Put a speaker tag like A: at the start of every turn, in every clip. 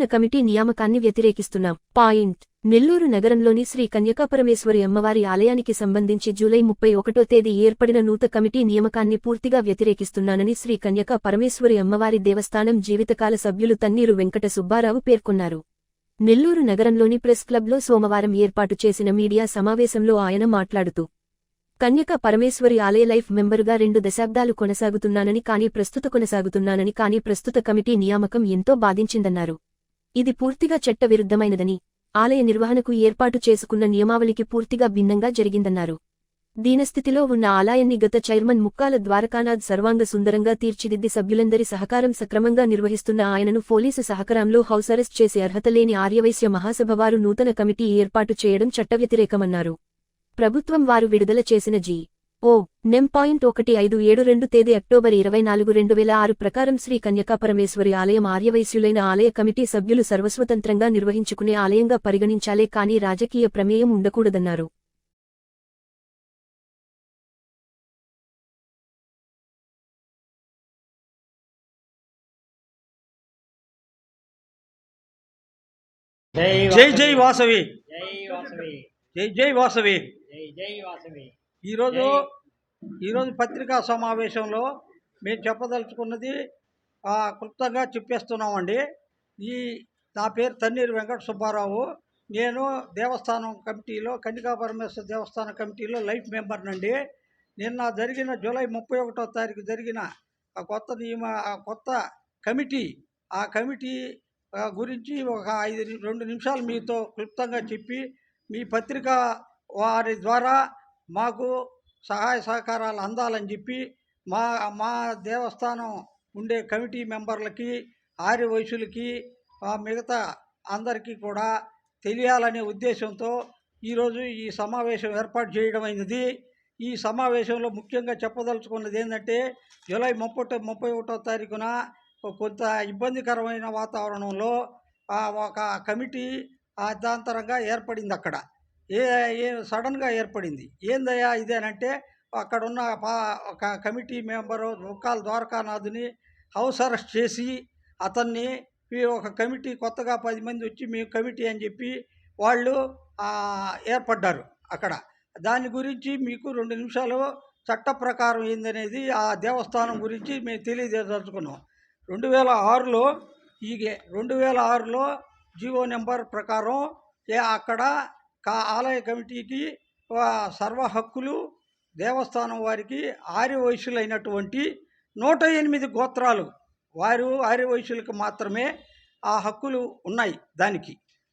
A: నూతన కమిటీ నియామకాన్ని వ్యతిరేకిస్తున్నాం. పాయింట్. నెల్లూరు నగరంలోని శ్రీ కన్యకాపరమేశ్వరి అమ్మవారి ఆలయానికి సంబంధించి జూలై ముప్పై ఒకటో తేదీ ఏర్పడిన నూత కమిటీ నియామకాన్ని పూర్తిగా వ్యతిరేకిస్తున్నానని శ్రీ కన్యకా పరమేశ్వరి అమ్మవారి దేవస్థానం జీవితకాల సభ్యులు తన్నీరు వెంకట సుబ్బారావు పేర్కొన్నారు. నెల్లూరు నగరంలోని ప్రెస్ క్లబ్లో సోమవారం ఏర్పాటు చేసిన మీడియా సమావేశంలో ఆయన మాట్లాడుతూ కన్యక పరమేశ్వరి ఆలయ లైఫ్ మెంబరుగా రెండు దశాబ్దాలు కొనసాగుతున్నానని కానీ ప్రస్తుత కొనసాగుతున్నానని కానీ ప్రస్తుత కమిటీ నియామకం ఎంతో బాధించిందన్నారు. ఇది పూర్తిగా చట్టవిరుద్ధమైనదని ఆలయ నిర్వహణకు ఏర్పాటు చేసుకున్న నియమావళికి పూర్తిగా భిన్నంగా జరిగిందన్నారు. దీనస్థితిలో ఉన్న ఆలయాన్ని గత చైర్మన్ ముక్కాల ద్వారకానాథ్ సర్వాంగ సుందరంగా తీర్చిదిద్ది సభ్యులందరి సహకారం సక్రమంగా నిర్వహిస్తున్న ఆయనను పోలీసు సహకారంలో హౌస్ అరెస్ట్ చేసే అర్హత లేని ఆర్యవైశ్య మహాసభవారు నూతన కమిటీ ఏర్పాటు చేయడం చట్టవ్యతిరేకమన్నారు. ప్రభుత్వం వారు విడుదల చేసిన జీ. ఓ నెం పాయింట్ ఒకటి ఐదు ఏడు రెండు తేదీ అక్టోబర్ ఇరవై నాలుగు రెండు వేల ఆరు ప్రకారం శ్రీ కన్యకాపరమేశ్వరి ఆలయం ఆర్యవైశ్యులైన ఆలయ కమిటీ సభ్యులు సర్వస్వతంత్రంగా నిర్వహించుకునే ఆలయంగా పరిగణించాలే కానీ రాజకీయ ప్రమేయం ఉండకూడదన్నారు.
B: జై
C: జై జై వాసవి.
B: జై వాసవి.
C: జై జై వాసవి.
B: జై జై వాసవి.
C: ఈరోజు ఈరోజు పత్రికా సమావేశంలో మేము చెప్పదలుచుకున్నది క్లుప్తంగా చెప్పేస్తున్నామండి. ఈ నా పేరు తన్నీరు వెంకట సుబ్బారావు. నేను దేవస్థానం కమిటీలో కన్నికా పరమేశ్వర దేవస్థాన కమిటీలో లైఫ్ మెంబర్నండి. నిన్న జరిగిన జూలై ముప్పై ఒకటో తారీఖు జరిగిన ఆ కొత్త నియమ ఆ కొత్త కమిటీ ఆ కమిటీ గురించి ఒక ఐదు రెండు నిమిషాలు మీతో క్లుప్తంగా చెప్పి మీ పత్రిక వారి ద్వారా మాకు సహాయ సహకారాలు అందాలని చెప్పి మా మా దేవస్థానం ఉండే కమిటీ మెంబర్లకి ఆర్య వయసులకి మిగతా అందరికీ కూడా తెలియాలనే ఉద్దేశంతో ఈరోజు ఈ సమావేశం ఏర్పాటు చేయడం ఈ సమావేశంలో ముఖ్యంగా చెప్పదలుచుకున్నది ఏంటంటే జూలై ముప్పై ముప్పై ఒకటో తారీఖున కొంత ఇబ్బందికరమైన వాతావరణంలో ఒక కమిటీ అర్ధాంతరంగా ఏర్పడింది అక్కడ. ఏ ఏ సడన్గా ఏర్పడింది? ఏందయ్యా ఇదేనంటే అక్కడ ఉన్న పా- ఒక కమిటీ మెంబరు ముక్కాల ద్వారకానాథుని హౌస్ అరెస్ట్ చేసి అతన్ని ఒక కమిటీ కొత్తగా పది మంది వచ్చి మేము కమిటీ అని చెప్పి వాళ్ళు ఏర్పడ్డారు అక్కడ. దాని గురించి మీకు రెండు నిమిషాలు చట్ట ప్రకారం ఏందనేది ఆ దేవస్థానం గురించి మేము తెలియజేదలుచుకున్నాం రెండు వేల ఆరులో ఈ రెండు వేల ఆరులో జీవో నెంబర్ ప్రకారం అక్కడ కా ఆలయ కమిటీకి సర్వ హక్కులు దేవస్థానం వారికి ఆర్యవైశ్యులైనటువంటి నూట ఎనిమిది గోత్రాలు. వారు ఆర్యవైశ్యులకు మాత్రమే ఆ హక్కులు ఉన్నాయి దానికి.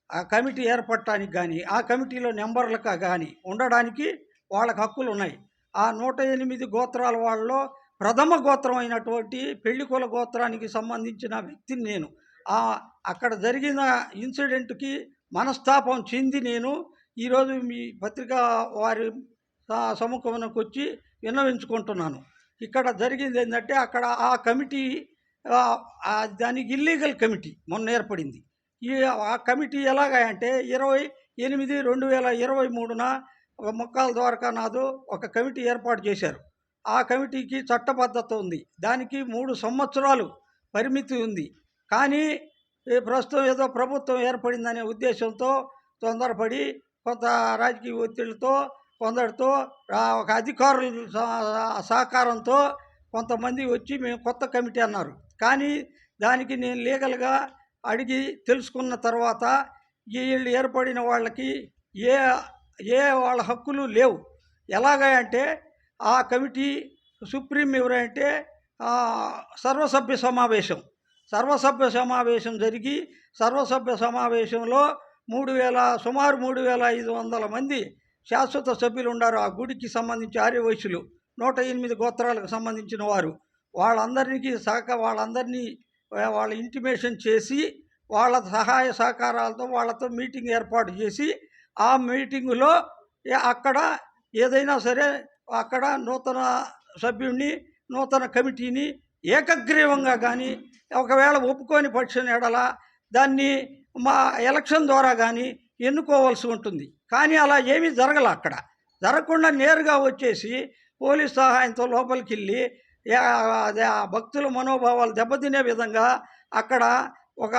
C: ఆ కమిటీ ఏర్పడటానికి కానీ ఆ కమిటీలో నెంబర్లకు కానీ ఉండడానికి వాళ్ళకి హక్కులు ఉన్నాయి. ఆ నూట ఎనిమిది గోత్రాల వాళ్ళలో ప్రథమ గోత్రం అయినటువంటి పెళ్ళికుల గోత్రానికి సంబంధించిన వ్యక్తిని నేను. అక్కడ జరిగిన ఇన్సిడెంట్కి మనస్తాపం చెంది నేను ఈరోజు మీ పత్రికా వారి స- సముఖమునకు వచ్చి విన్నవించుకుంటున్నాను. ఇక్కడ జరిగింది ఏంటంటే అక్కడ ఆ కమిటీ దానికి ఇల్లీగల్ కమిటీ మొన్న ఏర్పడింది. ఈ ఆ కమిటీ ఎలాగా అంటే ఇరవై ఎనిమిది రెండు వేల ఇరవై మూడున ఒక మొక్కాల ద్వారకానాథు ఒక కమిటీ ఏర్పాటు చేశారు. ఆ కమిటీకి చట్టబద్ధత ఉంది. దానికి మూడు సంవత్సరాలు పరిమితి ఉంది. కానీ ఈ ప్రస్తుతం ఏదో ప్రభుత్వం ఏర్పడిందనే ఉద్దేశంతో తొందరపడి కొంత రాజకీయ ఒత్తిడితో కొందరితో ఒక అధికారుల సహకారంతో కొంతమంది వచ్చి మేము కొత్త కమిటీ అన్నారు. కానీ దానికి నేను లీగల్గా అడిగి తెలుసుకున్న తర్వాత వీళ్ళు ఏర్పడిన వాళ్ళకి ఏ ఏ వాళ్ళ హక్కులు లేవు. ఎలాగా అంటే ఆ కమిటీ సుప్రీం ఎవరంటే సర్వసభ్య సమావేశం. సర్వసభ్య సమావేశం జరిగి సర్వసభ్య సమావేశంలో మూడు వేల సుమారు మూడు వేల ఐదు వందల మంది శాశ్వత సభ్యులు ఉన్నారు ఆ గుడికి సంబంధించి ఆర్యవయసులు నూట ఎనిమిది గోత్రాలకు సంబంధించిన వారు. వాళ్ళందరికీ సహక వాళ్ళందరినీ వాళ్ళ ఇంటిమేషన్ చేసి వాళ్ళ సహాయ సహకారాలతో వాళ్ళతో మీటింగ్ ఏర్పాటు చేసి ఆ మీటింగులో అక్కడ ఏదైనా సరే అక్కడ నూతన సభ్యుడిని నూతన కమిటీని ఏకగ్రీవంగా కానీ ఒకవేళ ఒప్పుకొని పక్షం ఎడల దాన్ని మా ఎలక్షన్ ద్వారా కానీ ఎన్నుకోవాల్సి ఉంటుంది. కానీ అలా ఏమీ జరగల అక్కడ. జరగకుండా నేరుగా వచ్చేసి పోలీస్ సహాయంతో లోపలికి వెళ్ళి ఆ భక్తుల మనోభావాలు దెబ్బతినే విధంగా అక్కడ ఒక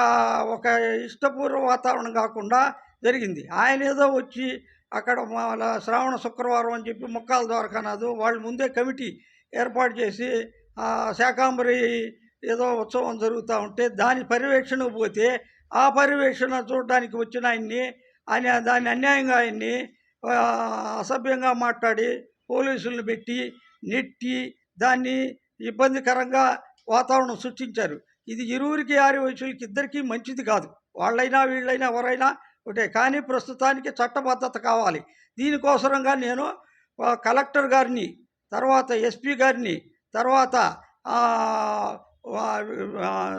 C: ఒక ఇష్టపూర్వ వాతావరణం కాకుండా జరిగింది. ఆయన ఏదో వచ్చి అక్కడ శ్రావణ శుక్రవారం అని చెప్పి ముక్కాల ద్వారకానాథు వాళ్ళు ముందే కమిటీ ఏర్పాటు చేసి శాకాంబరి ఏదో ఉత్సవం జరుగుతూ ఉంటే దాని పర్యవేక్షణ పోతే ఆ పర్యవేక్షణ చూడడానికి వచ్చిన ఆయన్ని ఆయన దాన్ని అన్యాయంగా ఆయన్ని అసభ్యంగా మాట్లాడి పోలీసులను పెట్టి నెట్టి దాన్ని ఇబ్బందికరంగా వాతావరణం సృష్టించారు. ఇది ఇరువురికి ఆరు వయసులకి ఇద్దరికీ మంచిది కాదు. వాళ్ళైనా వీళ్ళైనా ఎవరైనా ఒకటే. కానీ ప్రస్తుతానికి చట్టబద్ధత కావాలి. దీనికోసరంగా నేను కలెక్టర్ గారిని తర్వాత ఎస్పీ గారిని తర్వాత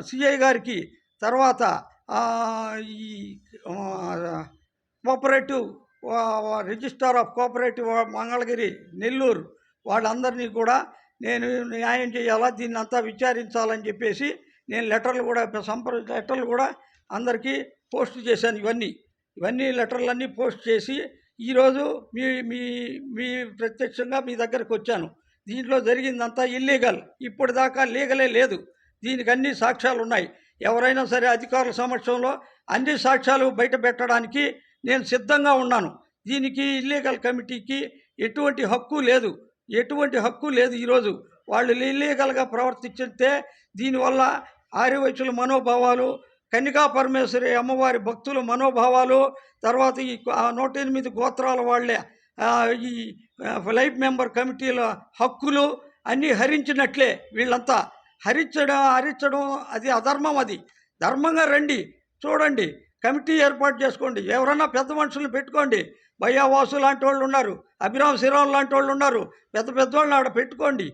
C: సిఐ గారికి తర్వాత ఈ cooperative registrar of cooperative Mangalagiri Nellore వాళ్ళందరినీ కూడా నేను న్యాయం చేయాలా దీన్ని అంతా విచారించాలని చెప్పేసి నేను లెటర్లు కూడా సంప్ర లెటర్లు కూడా అందరికీ పోస్ట్ చేశాను ఇవన్నీ. ఇవన్నీ లెటర్లన్నీ పోస్ట్ చేసి ఈరోజు మీ మీ మీ ప్రత్యక్షంగా మీ దగ్గరకు వచ్చాను. దీంట్లో జరిగిందంతా ఇల్లీగల్ ఇప్పటిదాకా లీగలే లేదు. దీనికి అన్ని సాక్ష్యాలు ఉన్నాయి. ఎవరైనా సరే అధికారుల సమక్షంలో అన్ని సాక్ష్యాలు బయట పెట్టడానికి నేను సిద్ధంగా ఉన్నాను. దీనికి ఇల్లీగల్ కమిటీకి ఎటువంటి హక్కు లేదు. ఎటువంటి హక్కు లేదు ఈరోజు. వాళ్ళు ఇల్లీగల్గా ప్రవర్తించితే దీనివల్ల ఆర్యవైశ్యుల మనోభావాలు కన్నికా పరమేశ్వరి అమ్మవారి భక్తుల మనోభావాలు తర్వాత ఈ నూట ఎనిమిది గోత్రాల వాళ్ళే ఈ లైఫ్ మెంబర్ కమిటీల హక్కులు అన్నీ హరించినట్లే వీళ్ళంతా. హరించడం హరించడం అది అధర్మం అది. ధర్మంగా రండి చూడండి కమిటీ ఏర్పాటు చేసుకోండి. ఎవరన్నా పెద్ద మనుషులు పెట్టుకోండి. భయ్యావాసు లాంటి వాళ్ళు ఉన్నారు అభిరామ్ శ్రీరామ్ లాంటి వాళ్ళు ఉన్నారు. పెద్ద పెద్ద వాళ్ళని ఆడ పెట్టుకోండి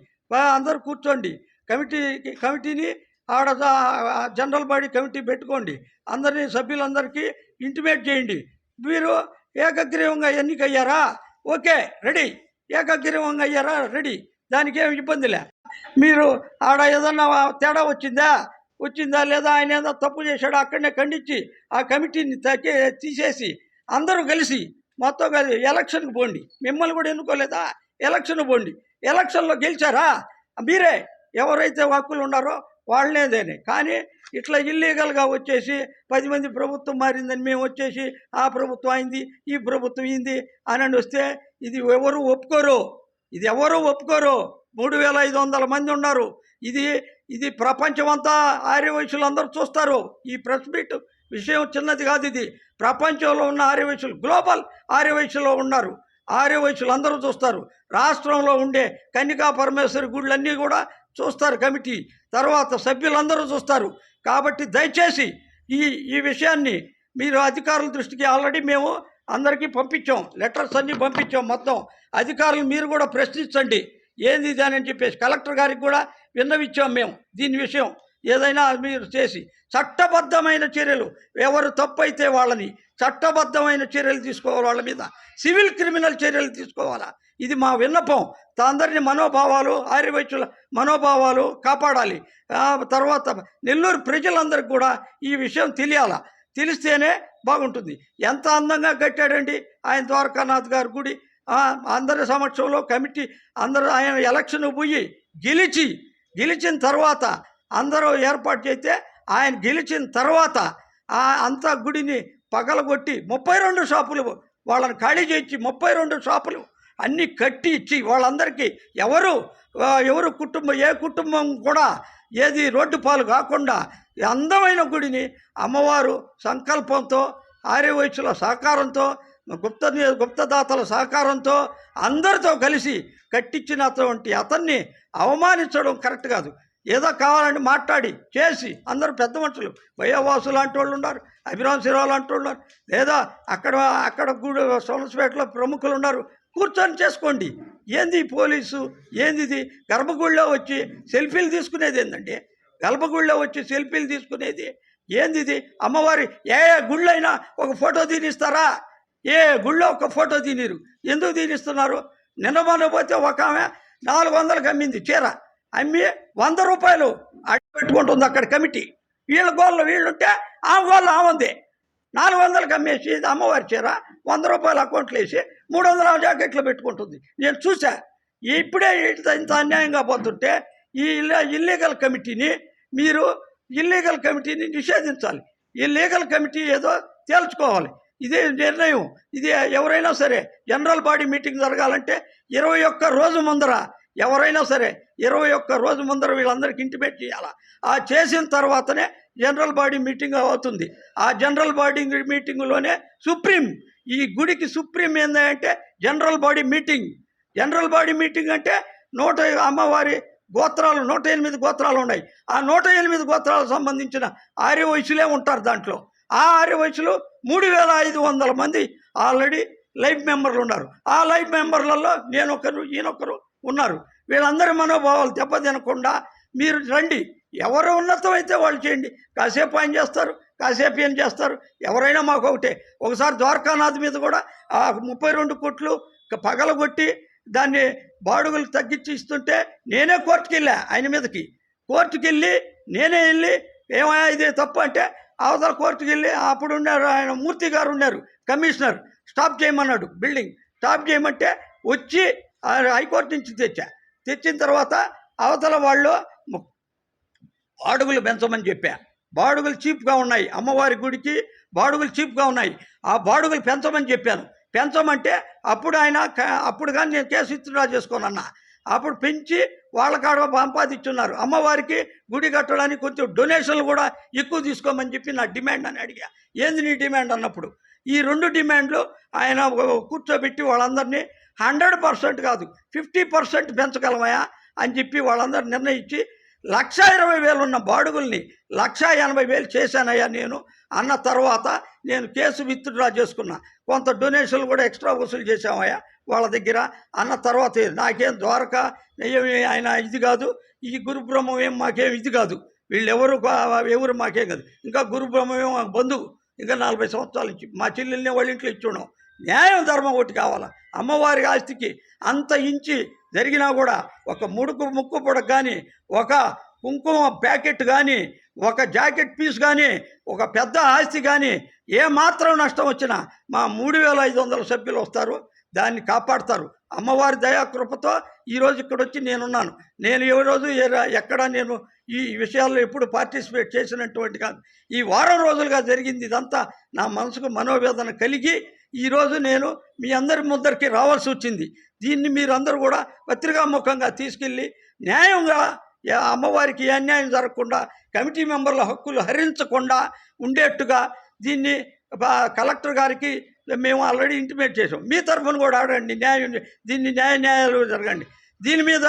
C: అందరూ కూర్చోండి. కమిటీ కమిటీని ఆడ జనరల్ బాడీ కమిటీ పెట్టుకోండి. అందరినీ సభ్యులందరికీ ఇంటిమేట్ చేయండి. మీరు ఏకగ్రీవంగా ఎన్నికయ్యారా? Okay ready. ఏకగ్రీవంగా అయ్యారా రెడీ. దానికి ఏమి ఇబ్బందిలే. మీరు ఆడ ఏదన్నా తేడా వచ్చిందా? వచ్చిందా లేదా? ఆయన ఏదో తప్పు చేశాడో అక్కడనే ఖండించి ఆ కమిటీని తగ్గి తీసేసి అందరూ కలిసి మొత్తం కలిసి ఎలక్షన్కి పోండి. మిమ్మల్ని కూడా ఎన్నుకోలేదా? ఎలక్షన్ పోండి. ఎలక్షన్లో గెలిచారా? మీరే ఎవరైతే హక్కులు ఉన్నారో వాళ్ళనేదేనే కానీ ఇట్లా ఇల్లీగల్గా వచ్చేసి పది మంది ప్రభుత్వం మారిందని మేము వచ్చేసి ఆ ప్రభుత్వం అయింది ఈ ప్రభుత్వం అయింది అని వస్తే ఇది ఎవరు ఒప్పుకోరు. ఇది ఎవరు ఒప్పుకోరు? మూడు వేల ఐదు వందల మంది ఉన్నారు. ఇది ఇది ప్రపంచమంతా ఆర్యవైశ్యులు అందరూ చూస్తారు. ఈ ప్రెస్ మీట్ విషయం చిన్నది కాదు ఇది. ప్రపంచంలో ఉన్న ఆర్యవైశ్యులు గ్లోబల్ ఆర్యవైశ్యులో ఉన్నారు. ఆర్యవైశ్యులు అందరూ చూస్తారు. రాష్ట్రంలో ఉండే కన్నికా పరమేశ్వరి గుళ్ళన్నీ కూడా చూస్తారు కమిటీ. తర్వాత సభ్యులందరూ చూస్తారు. కాబట్టి దయచేసి ఈ ఈ విషయాన్ని మీరు అధికారుల దృష్టికి ఆల్రెడీ మేము అందరికీ పంపించాం. లెటర్స్ అన్నీ పంపించాం మొత్తం. అధికారులు మీరు కూడా ప్రశ్నించండి. ఏంది అని చెప్పేసి కలెక్టర్ గారికి కూడా విన్నవిచ్చాం మేము దీని విషయం. ఏదైనా మీరు చేసి చట్టబద్ధమైన చర్యలు ఎవరు తప్పు అయితే వాళ్ళని చట్టబద్ధమైన చర్యలు తీసుకోవాలి వాళ్ళ మీద. సివిల్ క్రిమినల్ చర్యలు తీసుకోవాలా? ఇది మా విన్నపం. అందరిని మనోభావాలు ఆర్యవైశ్యుల మనోభావాలు కాపాడాలి. తర్వాత నెల్లూరు ప్రజలందరికీ కూడా ఈ విషయం తెలియాలా. తెలిస్తేనే బాగుంటుంది. ఎంత అందంగా కట్టాడండి ఆయన ద్వారకానాథ్ గారి గుడి. అందరి సమక్షంలో కమిటీ అందరూ ఆయన ఎలక్షన్ పోయి గెలిచి గెలిచిన తర్వాత అందరూ ఏర్పాటు చేస్తే ఆయన గెలిచిన తర్వాత ఆ అంతా గుడిని పగలగొట్టి ముప్పై రెండు షాపులు వాళ్ళని ఖాళీ చేయించి ముప్పై రెండు షాపులు అన్నీ కట్టి ఇచ్చి వాళ్ళందరికీ ఎవరు ఎవరు కుటుంబం ఏ కుటుంబం కూడా ఏది రోడ్డు పాలు కాకుండా అందమైన గుడిని అమ్మవారు సంకల్పంతో ఆర్యవైశ్యుల సహకారంతో గుప్త గుప్తదాతల సహకారంతో అందరితో కలిసి కట్టించినటువంటి అతన్ని అవమానించడం కరెక్ట్ కాదు. ఏదో కావాలని మాట్లాడి చేసి. అందరూ పెద్ద మనుషులు. వయోవాసు లాంటి వాళ్ళు ఉన్నారు అభిరామ్ శిరావు లాంటి వాళ్ళు ఉన్నారు లేదా అక్కడ అక్కడ గూడు సోలస్పేటలో ప్రముఖులు ఉన్నారు. కూర్చొని చేసుకోండి. ఏంది పోలీసు? ఏంది ఇది? గర్భగుడిలో వచ్చి సెల్ఫీలు తీసుకునేది ఏందండి? గర్భగుడిలో వచ్చి సెల్ఫీలు తీసుకునేది ఏంది ఇది? అమ్మవారి ఏ ఏ గుళ్ళైనా ఒక ఫోటో తీనిస్తారా? ఏ గుళ్ళో ఒక ఫోటో తీనిరు? ఎందుకు తీనిస్తున్నారు? నిన్న పోతే ఒక ఆమె నాలుగు వందలకు అమ్మింది చీర. అమ్మి వంద రూపాయలు అడ్డు పెట్టుకుంటుంది అక్కడ కమిటీ. వీళ్ళ గోళ్ళు వీళ్ళుంటే ఆ గోళ్ళు ఆమంది నాలుగు వందలకు అమ్మేసి ఇది అమ్మవారి చీర వంద రూపాయలు అకౌంట్లో వేసి మూడు వందల జాకెట్లో పెట్టుకుంటుంది. నేను చూసా ఇప్పుడే ఇంత అన్యాయంగా పోతుంటే ఈ ఇల్లీగల్ కమిటీని మీరు ఇల్లీగల్ కమిటీని నిషేధించాలి. ఈ లీగల్ కమిటీ ఏదో తేల్చుకోవాలి. ఇదే నిర్ణయం. ఇది ఎవరైనా సరే జనరల్ బాడీ మీటింగ్ జరగాలంటే ఇరవై ఒక్క రోజు ముందర ఎవరైనా సరే ఇరవై ఒక్క రోజు ముందర వీళ్ళందరికీ ఇంటిమేట్ చేయాలి? ఆ చేసిన తర్వాతనే జనరల్ బాడీ మీటింగ్ అవుతుంది. ఆ జనరల్ బాడీ మీటింగ్లోనే సుప్రీం ఈ గుడికి సుప్రీం ఏంటంటే general body meeting. General body meeting అంటే నూట అమ్మవారి గోత్రాలు నూట ఎనిమిది గోత్రాలు ఉన్నాయి. ఆ నూట ఎనిమిది గోత్రాలకు సంబంధించిన ఆర్య వయసులే ఉంటారు దాంట్లో. ఆ ఆర్య మూడు వేల ఐదు వందల మంది ఆల్రెడీ లైఫ్ మెంబర్లు ఉన్నారు. ఆ లైఫ్ మెంబర్లలో నేనొకరు ఒకరు ఈయనొకరు ఉన్నారు. వీళ్ళందరి మనోభావాలు దెబ్బతినకుండా మీరు రండి. ఎవరు ఉన్నతం అయితే వాళ్ళు చేయండి. కాసేపు ఆయన చేస్తారు కాసేపు ఏం చేస్తారు. ఎవరైనా మాకు ఒకటే. ఒకసారి ద్వారకానాథ్ మీద కూడా ఆ ముప్పై రెండు కోట్లు పగలగొట్టి దాన్ని బాడుగులు తగ్గించి ఇస్తుంటే నేనే కోర్టుకి వెళ్ళా ఆయన మీదకి. కోర్టుకి వెళ్ళి నేనే వెళ్ళి ఏమయ్యా ఇది తప్పు అంటే అవతల కోర్టుకి వెళ్ళి అప్పుడు ఉన్నారు ఆయన మూర్తి గారు ఉన్నారు కమిషనర్. స్టాప్ చేయమన్నాడు బిల్డింగ్. స్టాప్ చేయమంటే వచ్చి ఆ హైకోర్టు నుంచి తెచ్చా. తెచ్చిన తర్వాత అవతల వాళ్ళు బాడుగులు పెంచమని చెప్పా. బాడుగులు చీప్గా ఉన్నాయి. అమ్మవారి గుడికి బాడుగులు చీప్గా ఉన్నాయి. ఆ బాడుగులు పెంచమని చెప్పాను. పెంచమంటే అప్పుడు ఆయన అప్పుడు కానీ నేను కేసు విత్డ్రా చేసుకోనన్నా. అప్పుడు పెంచి వాళ్ళ కాడ సంపాదించున్నారు. అమ్మవారికి గుడి కట్టడానికి కొంచెం డొనేషన్లు కూడా ఎక్కువ తీసుకోమని చెప్పి నా డిమాండ్ అని అడిగా. ఏంది నీ డిమాండ్ అన్నప్పుడు? ఈ రెండు డిమాండ్లు ఆయన కూర్చోబెట్టి వాళ్ళందరినీ హండ్రెడ్ పర్సెంట్ కాదు ఫిఫ్టీ పర్సెంట్ పెంచగలమయా అని చెప్పి వాళ్ళందరూ నిర్ణయించి లక్ష ఇరవై వేలు ఉన్న బాడుగుల్ని లక్ష ఎనభై వేలు చేశానయ్యా నేను అన్న తర్వాత నేను కేసు విత్డ్రా చేసుకున్నా. కొంత డొనేషన్లు కూడా ఎక్స్ట్రా వసూలు చేశామయ్యా వాళ్ళ దగ్గర అన్న తర్వాత నాకేం ద్వారక ఏమి ఆయన ఇది కాదు ఈ గురు బ్రహ్మం ఏం మాకేం ఇది కాదు. వీళ్ళు ఎవరు ఎవరు మాకేం కాదు. ఇంకా గురు బ్రహ్మం ఏం బంధువు. ఇంకా నలభై సంవత్సరాల నుంచి మా చెల్లెల్ని వాళ్ళ ఇంట్లో ఇచ్చున్నాం న్యాయం ధర్మం ఒకటి కావాలా? అమ్మవారి ఆస్తికి అంత ఇంచి జరిగినా కూడా ఒక ముడుకు ముక్కు పొడకు కానీ ఒక కుంకుమ ప్యాకెట్ కానీ ఒక జాకెట్ పీస్ కానీ ఒక పెద్ద ఆస్తి కానీ ఏ మాత్రం నష్టం వచ్చినా మా మూడు వేల ఐదు వందల సభ్యులు వస్తారు. దాన్ని కాపాడతారు. అమ్మవారి దయాకృపతో ఈరోజు ఇక్కడ వచ్చి నేనున్నాను. నేను ఏ రోజు ఎక్కడ నేను ఈ విషయాల్లో ఎప్పుడు పార్టిసిపేట్ చేసినటువంటి కాదు. ఈ వారం రోజులుగా జరిగింది ఇదంతా. నా మనసుకు మనోవేదన కలిగి ఈరోజు నేను మీ అందరి ముందరికి రావాల్సి వచ్చింది. దీన్ని మీరందరూ కూడా పత్రికాముఖంగా తీసుకెళ్ళి న్యాయంగా అమ్మవారికి ఏ అన్యాయం జరగకుండా కమిటీ మెంబర్ల హక్కులు హరించకుండా ఉండేట్టుగా దీన్ని కలెక్టర్ గారికి మేము ఆల్రెడీ ఇంటిమేట్ చేసాం మీ తరఫున కూడా ఆడండి న్యాయం దీన్ని న్యాయ న్యాయాలు జరగండి. దీని మీద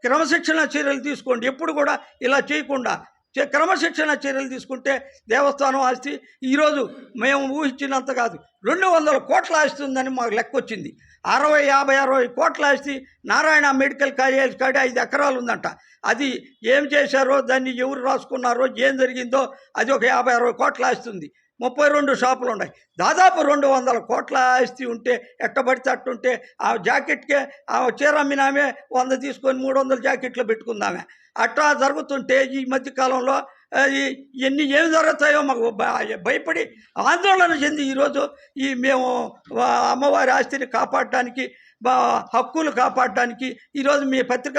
C: క్రమశిక్షణ చర్యలు తీసుకోండి. ఎప్పుడు కూడా ఇలా చేయకుండా చే- క్రమశిక్షణ చర్యలు తీసుకుంటే దేవస్థానం ఆస్తి. ఈరోజు మేము ఊహించినంత కాదు. రెండు వందల కోట్ల ఆస్తి ఉందని మాకు లెక్క వచ్చింది అరవై యాభై అరవై కోట్ల ఆస్తి నారాయణ మెడికల్ కాలేజ్ కాడ ఐదు ఎకరాలు ఉందంట. అది ఏం చేశారో దాన్ని ఎవరు రాసుకున్నారో ఏం జరిగిందో అది ఒక యాభై అరవై కోట్ల ఆస్తి ఉంది. ముప్పై రెండు షాపులు ఉన్నాయి. దాదాపు రెండు వందల కోట్ల ఆస్తి ఉంటే ఎట్టబడితే అట్టుంటే ఆ జాకెట్కే ఆ చీర అమ్మినామే వంద తీసుకొని మూడు వందల జాకెట్లు పెట్టుకుందామే. అట్లా జరుగుతుంటే ఈ మధ్యకాలంలో ఎన్ని ఏమి ఏం జరుగుతాయో మాకు భయపడి ఆందోళన చెంది ఈరోజు ఈ మేము అమ్మవారి ఆస్తిని కాపాడటానికి బా- హక్కులు కాపాడటానికి ఈరోజు మీ పత్రిక